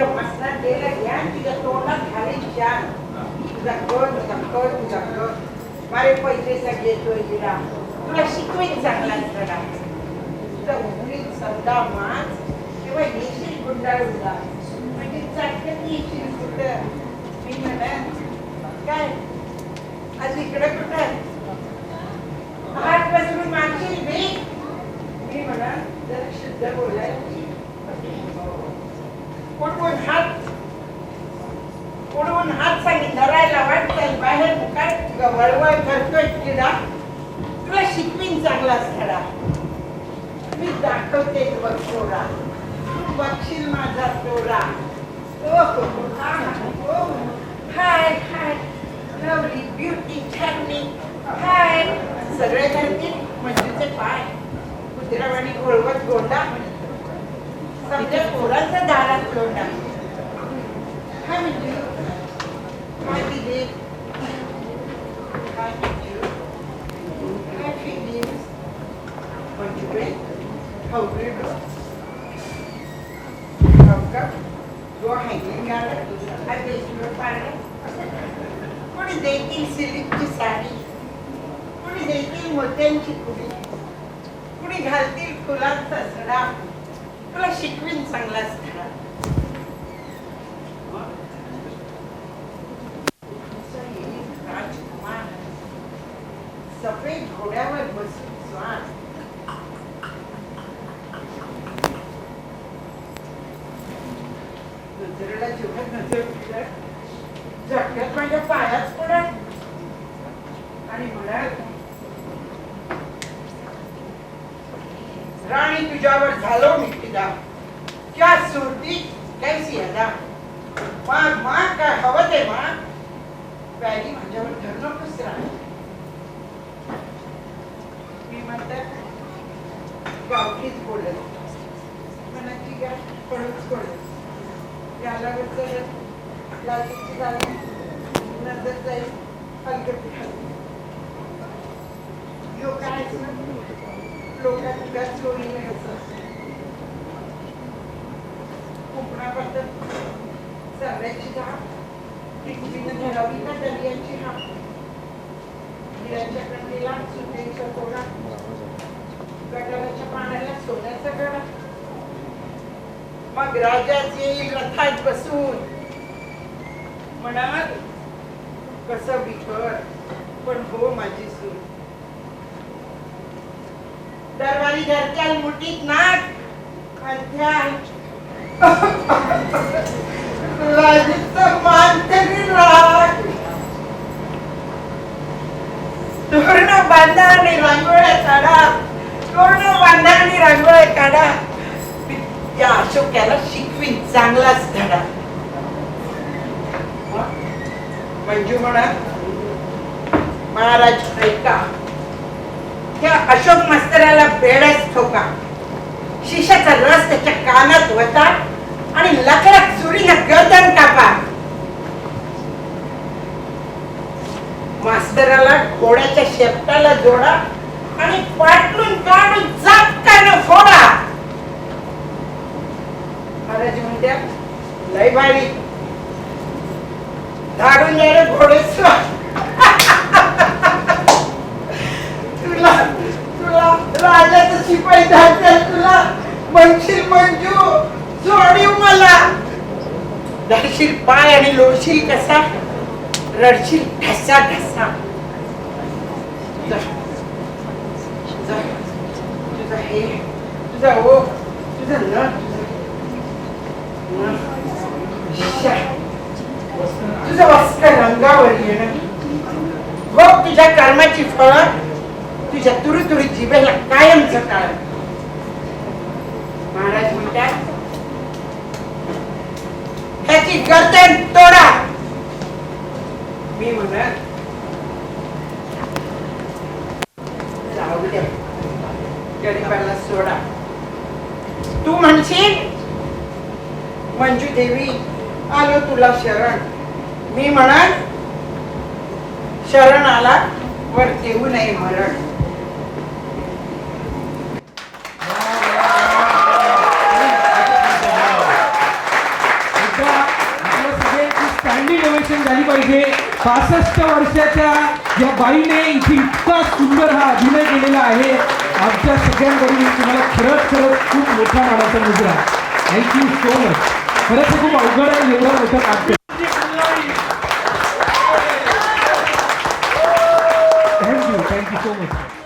तुझं मसनात गेलं ज्ञान तुझ्या तोंडात घालीन शान तुझा कळ तुझा कळ तुझा कळ मारे पैसे सगळे येतोय गिरा तुला शिकवेन चांगला धडा तुझा उघडीत समजा मास. किंवा येशील गुंडाळून जा म्हणजे चाटकन येशील कुठं? मी म्हणा काय? आज इकडं कुठं हात पसरून मागशील मी मी म्हणा जरा शुद्ध बोलायची उडवून हात पुढून हात सांगी धरायला वाटतंय बाहेर काय वळवळ करतोय किडा तुला शिकवीन चांगलाच धडा. मी दाखवते बघ तोरा तू बघशील माझा तोरा ओ हो, हो, हो, हो हाय हाय. लवली ब्युटी छाननी हाय. सगळे धरतील मंजूचे पाय. कुत्र्यावाणी गोळवत गोंडा. समजा पोरांचा दारात गोंडा काय म्हणजे काय दिले काय म्हणजे काय feelings? मंजुळे हवरे का जो हँगिंग गार्डन हा बेसमेंट पाडलं कोणी देतील सिल्कची साडी कोणी देतील मोत्यांची कुडी कुणी घालतील फुलांचा सडा तुला शिकवीन चांगलाच धडा राजकुमार सफेद घोड्यावर बसून स्वार जेवढं नजर झटक्यात माझ्या पायाच पडत आणि राणी तुझ्यावर झालो मी क्या सुरती कैसी अदा माग माग काय हवं ते माग. पॅरी माझ्यावर धर नकोस राणी मी म्हणतात गावठीच बोलत मनाची गाठ पडच बोलत याला चलत लालीची गाडी नजर जाईल हलकटी हलकी यो काय चोरी धाप धरावी का? हाप कंडीला सुनेचा कोडा गटाराच्या पाण्याला सोन्याचा गळा मग राजाच येईल रथात बसून म्हणाल कस बिखर पण हो माझी सून. दरबारी धरत्याल मुठीत नाक अंथ्याल मान तरी राग. तोरण बांधा आणि रांगोळ्या काढा. तोरण बांधा आणि रांगोळ्या काढा. त्या अशोक्याला शिकवीन चांगलाच धडा. मंजू म्हणा महाराज ऐका. त्या अशोक मास्तराला बेडच ठोका. शिशाचा रस त्याच्या कानात होता आणि लकडात चुरीनं गर्दन कापा. मास्तराला घोड्याच्या शेपटाला जोडा आणि पाटलून काढून चापकानं फोडा. महाराज म्हणत्या लय भारी. धाडून जाणे घोडेस्वार. तुला तुला राजाचं शिपाई धाडते तुला म्हणशील मंजू जोडीव मला. धरशील पाय आणि लोळशील कसा रडशील ठसा ठसा तुझा हे तुझा ओ तुझा न तुझं वस्त्र रंगावर येणं. मग तुझ्या कर्माची फळ तुझ्या तुरी तुरी जिभेला कायमच काळ महाराज म्हणतात त्याची गर्दन तोडा. मी म्हणत गरीबाला सोडा. तू म्हणशील मंजू देवी आलो तुला शरण. मी म्हणाल शरण आला वर देऊ नये मरण. झाली पाहिजे पासष्ट वर्षाच्या या बाईने इथे इतका सुंदर हा अभिनय केलेला आहे आमच्या सगळ्यांकडून तुम्हाला खरंच खरंच खूप मोठा मानाचा मुद्रा thank you so much Adesso come va? Il Gorelli è un Thank you, Thank you so much.